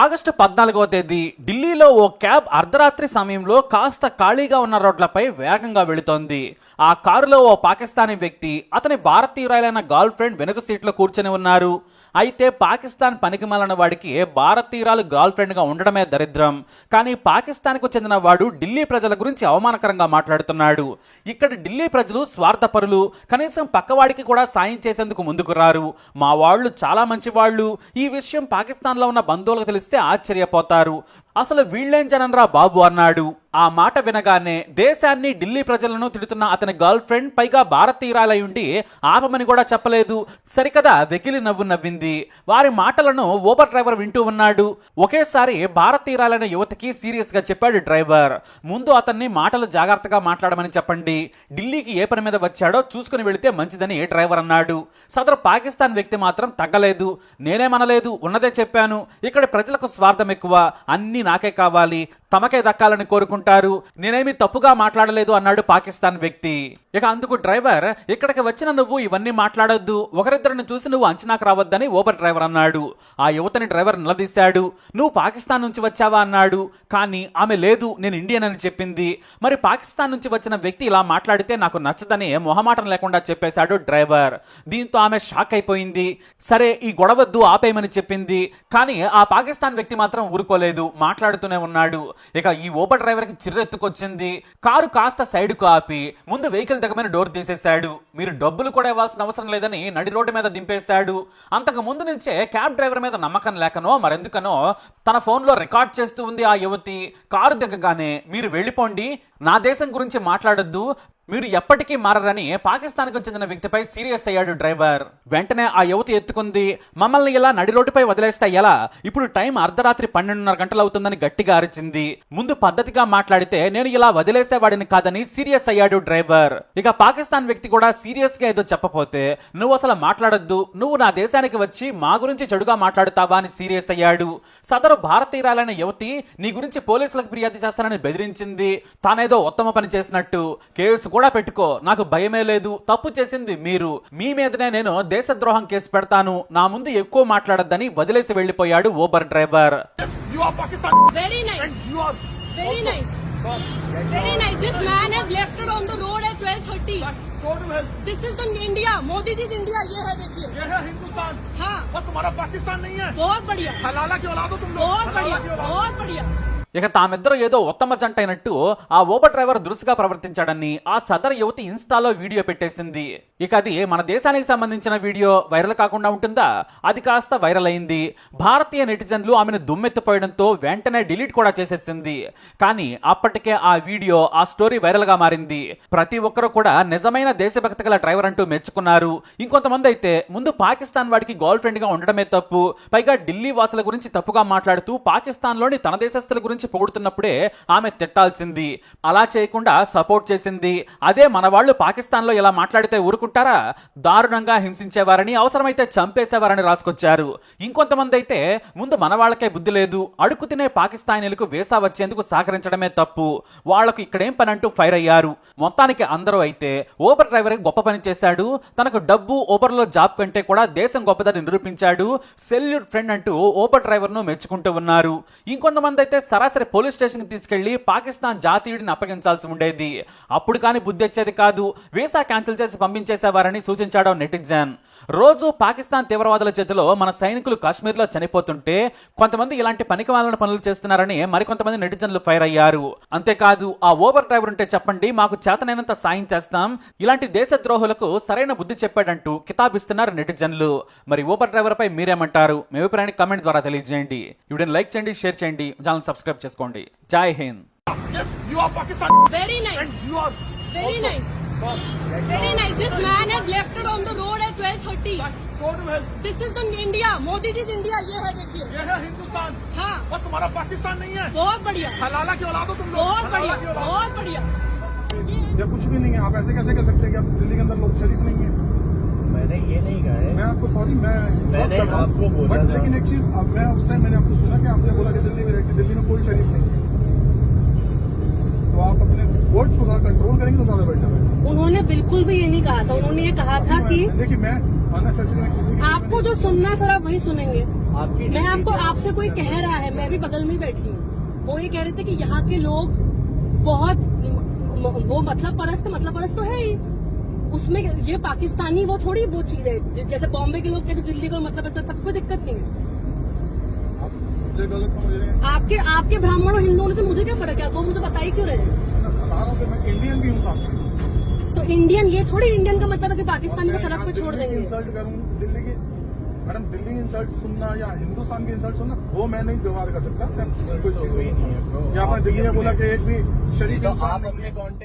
August పద్నాలుగవ తేదీ ఢిల్లీలో ఓ క్యాబ్ అర్ధరాత్రి సమయంలో కాస్త ఖాళీగా ఉన్న రోడ్లపై వేగంగా వెళుతోంది. ఆ కారులో ఓ పాకిస్తానీ వ్యక్తి అతని భారతీయురాలైన గర్ల్ ఫ్రెండ్ వెనుక సీట్లో కూర్చొని ఉన్నారు. అయితే పాకిస్తాన్ పనికిమాలిన వాడికి భారతీయురాలు గర్ల్ ఫ్రెండ్గా ఉండడమే దరిద్రం. కానీ పాకిస్తాన్కు చెందిన వాడు ఢిల్లీ ప్రజల గురించి అవమానకరంగా మాట్లాడుతున్నాడు. ఇక్కడ ఢిల్లీ ప్రజలు స్వార్థపరులు. కనీసం పక్కవాడికి కూడా సాయం చేసేందుకు ముందుకు రారు. మా వాళ్ళు చాలా మంచి వాళ్ళు ఈ విషయం పాకిస్తాన్లో ఉన్న బంధువులకు తెలిస్తే ఆశ్చర్యపోతారు. అసలు వీళ్ళేం జనన్రా బాబు అన్నాడు. ఆ మాట వినగానే దేశాన్ని ఢిల్లీ ప్రజలను తిడుతున్న అతని గర్ల్ ఫ్రెండ్ పైగా భారతీయురాలై ఉండి ఆపమని కూడా చెప్పలేదు. సరికదా వెకిలి నవ్వు నవ్వింది. వారి మాటలను ఓబర్ డ్రైవర్ వింటూ ఉన్నాడు. ఒకేసారి భారతీయురాలైన యువతికి సీరియస్గా చెప్పాడు డ్రైవర్. ముందు అతన్ని మాటలు జాగ్రత్తగా మాట్లాడమని చెప్పండి. ఢిల్లీకి ఏ పని మీద వచ్చాడో చూసుకుని వెళితే మంచిదని డ్రైవర్ అన్నాడు. సదరు పాకిస్తాన్ వ్యక్తి మాత్రం తగ్గలేదు. నేనేమనలేదు ఉన్నదే చెప్పాను. ఇక్కడ ప్రజలకు స్వార్థం ఎక్కువ. అన్ని నాకే కావాలి. తమకే దక్కాలని కోరుకుంటున్నాను. ఉంటారు. నేనేమి తప్పుగా మాట్లాడలేదు అన్నాడు పాకిస్తాన్ వ్యక్తి. ఇక అందుకు డ్రైవర్ ఇక్కడికి వచ్చిన నువ్వు ఇవన్నీ మాట్లాడొద్దు. ఒకరిద్దరిని చూసి నువ్వు అంచనాకు రావద్దని ఓబర్ డ్రైవర్ అన్నాడు. ఆ యువతని డ్రైవర్ నిలదీశాడు. నువ్వు పాకిస్తాన్ నుంచి వచ్చావా? అన్నాడు. కానీ ఆమె లేదు నేను ఇండియన్ అని చెప్పింది. మరి పాకిస్తాన్ నుంచి వచ్చిన వ్యక్తి ఇలా మాట్లాడితే నాకు నచ్చదని మొహమాటం లేకుండా చెప్పేశాడు డ్రైవర్. దీంతో ఆమె షాక్ అయిపోయింది. సరే ఈ గొడవద్దు ఆపేయమని చెప్పింది. కానీ ఆ పాకిస్తాన్ వ్యక్తి మాత్రం ఊరుకోలేదు. మాట్లాడుతూనే ఉన్నాడు. ఇక ఈ ఓబర్ డ్రైవర్ కి చిర్రెత్తుకొచ్చింది. కారు కాస్త సైడ్కు ఆపి ముందు వెహికల్ దగ్గమైన డోర్ తీసేశాడు. మీరు డబ్బులు కూడా ఇవ్వాల్సిన అవసరం లేదని నడి రోడ్డు మీద దింపేశాడు. అంతకు ముందు నుంచే క్యాబ్ డ్రైవర్ మీద నమ్మకం లేకనో మరెందుకనో తన ఫోన్లో రికార్డ్ చేస్తూ ఉంది ఆ యువతి. కారు దిగగానే మీరు వెళ్ళిపోండి నా దేశం గురించి మాట్లాడొద్దు మీరు ఎప్పటికీ మారరని పాకిస్తాన్కు చెందిన వ్యక్తిపై సీరియస్ అయ్యాడు డ్రైవర్. వెంటనే ఆ యువతి ఎత్తుకుంది. మమ్మల్ని ఇలా నడి రోడ్డుపై వదిలేస్తే ఎలా? ఇప్పుడు టైం అర్ధరాత్రి పన్నెండున్నర గంటలు అవుతుందని గట్టిగా అరిచింది. ముందు పద్ధతిగా మాట్లాడితే నేను ఇలా వదిలేసేవాడిని కాదని సీరియస్ అయ్యాడు డ్రైవర్. ఇక పాకిస్తాన్ వ్యక్తి కూడా సీరియస్గా ఏదో చెప్పపోతే నువ్వు అసలు మాట్లాడొద్దు. నువ్వు నా దేశానికి వచ్చి మా గురించి చెడుగా మాట్లాడుతావా? అని సీరియస్ అయ్యాడు. సదరు భారతీయురాలైన యువతి నీ గురించి పోలీసులకు ఫిర్యాదు చేస్తానని బెదిరించింది. తానేదో ఉత్తమ పని చేసినట్టు. కేసు కూడా పెట్టుకో నాకు భయమే లేదు తప్పు చేసింది మీరు మీ మీదనే నేను దేశద్రోహం కేసు పెడతాను నా ముందు ఎక్కువ మాట్లాడొద్దని వదిలేసి వెళ్లిపోయాడు Uber driver You are Pakistan Very nice. and you are Very nice. Very nice. This man has left it on the road at 12:30. go to hell. This is in India. Modi ji India. ये है देखिए. ये है हिंदुस्तान हाँ. और तुम्हारा पाकिस्तान नहीं है बहुत बढ़िया. हलाला की औलाद हो तुम लोग बहुत हलाला बढ़िया. की औलाद बहुत बढ़िया. ఇక తామిద్దరూ ఏదో ఉత్తమ జంట అయినట్టు ఆ ఓబర్ డ్రైవర్ దురుసుగా ప్రవర్తించాడని ఆ సదర్ యువతి ఇన్స్టాలో వీడియో పెట్టేసింది. ఇక అది మన దేశానికి సంబంధించిన వీడియో వైరల్ కాకుండా ఉంటుందా? అది కాస్త వైరల్ అయింది. భారతీయ నెటిజన్లు ఆమెను దుమ్మెత్తిపోయడంతో వెంటనే డిలీట్ కూడా చేసేసింది. కానీ అప్పటికే ఆ వీడియో ఆ స్టోరీ వైరల్గా మారింది. ప్రతి ఒక్కరూ కూడా నిజమైన దేశభక్తి గల డ్రైవర్ అంటూ మెచ్చుకున్నారు. ఇంకొంతమంది అయితే ముందు పాకిస్తాన్ వాడికి గర్ల్ ఫ్రెండ్గా ఉండడమే తప్పు పైగా ఢిల్లీ వాసుల గురించి తప్పుగా మాట్లాడుతూ పాకిస్తాన్లోని తన దేశస్తుల గురించి పొగుడుతున్నప్పుడే ఆమె తిట్టాల్సింది. అలా చేయకుండా సపోర్ట్ చేసింది. అదే మన వాళ్ళు పాకిస్తాన్లో ఇలా మాట్లాడితే ఊరుకుంటారా? దారుణంగా హింసించేవారని అవసరమైతే చంపేసేవారని రాసుకొచ్చారు. ఇంకొంతమంది అయితే ముందు మన వాళ్ళకే బుద్ధి లేదు. అడుగు తినే పాకిస్తానీలకు వీసా వచ్చేందుకు సహకరించడమే తప్పు. వాళ్ళకు ఇక్కడేం పని అంటూ ఫైర్ అయ్యారు. మొత్తానికి అందరూ అయితే ఓబర్ డ్రైవర్ గొప్ప పని చేశాడు. తనకు డబ్బు ఓబర్లో జాబ్ కంటే కూడా దేశం గొప్పదని నిరూపించాడు. సెల్యూట్ ఫ్రెండ్ అంటూ ఓబర్ డ్రైవర్ను మెచ్చుకుంటూ ఉన్నారు. ఇంకొంతమంది అయితే సరాసరి పోలీస్ స్టేషన్కి తీసుకెళ్ళి పాకిస్తాన్ జాతీయుడిని అప్పగించాల్సి ఉండేది. అప్పుడు కానీ బుద్ధి వచ్చేది కాదు. వీసా క్యాన్సిల్ చేసి పంపించేసేవారని సూచించాడు నెటిజన్. రోజు పాకిస్తాన్ తీవ్రవాదుల చేతిలో మన సైనికులు కాశ్మీర్లో చనిపోతుంటే కొంతమంది ఇలాంటి పనికి పనులు చేస్తున్నారని మరికొంతమంది నెటిజన్లు ఫైర్ అయ్యారు. అంతేకాదు ఆ ఓబర్ డ్రైవర్ ఉంటే చెప్పండి మాకు చేతనైనంత సాయం చేస్తాం. ఇలాంటి దేశ ద్రోహులకు సరైన బుద్ధి చెప్పాడంటూ కితాబిస్తున్నారు నెటిజన్లు. మరి ఓబర్ డ్రైవర్ పై మీరేమంటారు? మీ అభిప్రాయాన్ని కమెంట్ ద్వారా తెలియజేయండి. వీడియోని లైక్ చేయండి షేర్ చేయండి. ఛానల్ సబ్స్క్రైబ్ చేసుకోండి Jai Hind yes you are Pakistan Very nice. and you are Very nice. Very nice. This man has left it on the road at 12:30. go to hell This is in India. Modi ji India. ये है देखिए. ये है हिंदुस्तान हाँ. और तुम्हारा पाकिस्तान नहीं है बहुत बढ़िया. हलाला की औलाद हो तुम लोग बहुत हलाला बढ़िया. की औलाद बहुत बढ़िया. या कुछ भी नहीं है आप ऐसे कैसे कह सकते हैं कि आप दिल्ली के अंदर लोग शरीफ नहीं है मैंने ये नहीं कहा है। मैं आपको सॉरी मैं मैंने। आपको बोला बट था। लेकिन एक चीज़ अब मैं उस टाइम मैंने आपको सुना कि आपने बोला कि दिल्ली में रहती दिल्ली में कोई शरीफ नहीं है। तो आप अपने वर्ड्स को थोड़ा कंट्रोल करेंगे तो ज़्यादा बेटर है। उन्होंने बिल्कुल भी ये नहीं कहा था। उन्होंने ये कहा था कि देखिए मैं आपको जो सुनना है सर आप वही सुनेंगे। मैं आपको आपसे कोई कह रहा है मैं भी बगल में बैठी हूँ। वो ये कह रहे थे कि यहाँ के लोग बहुत वो मतलब परस्त मतलब परस्त तो है ही। उसमें ये पाकिस्तानी वो थोड़ी वो चीज़ है। जैसे बॉम्बे के लोग कहते दिल्ली को मतलब परस्त, तब कोई दिक्कत नहीं है। आप मुझे गलत समझ रहे हैं। आपके आपके ब्राह्मण और हिंदुओं से मुझे क्या फ़र्क है? वो मुझे बता ही क्यों रहे हैं? मैं बता रहा हूँ कि मैं इंडियन भी हूँ तो इंडियन ये थोड़ी इंडियन का मतलब है कि पाकिस्तानी को सड़क पे छोड़ देंगे। इंसल्ट करूँ दिल्ली की मैडम दिल्ली इंसल्ट सुनना या हिंदुस्तान की इंसल्ट सुनना वो मैं नहीं व्यवहार कर सकता। कोई तो चीज़ नहीं है। या आपने दिल्ली में बोला कि एक भी शरीफ तो आप अपने कॉन्टेक्ट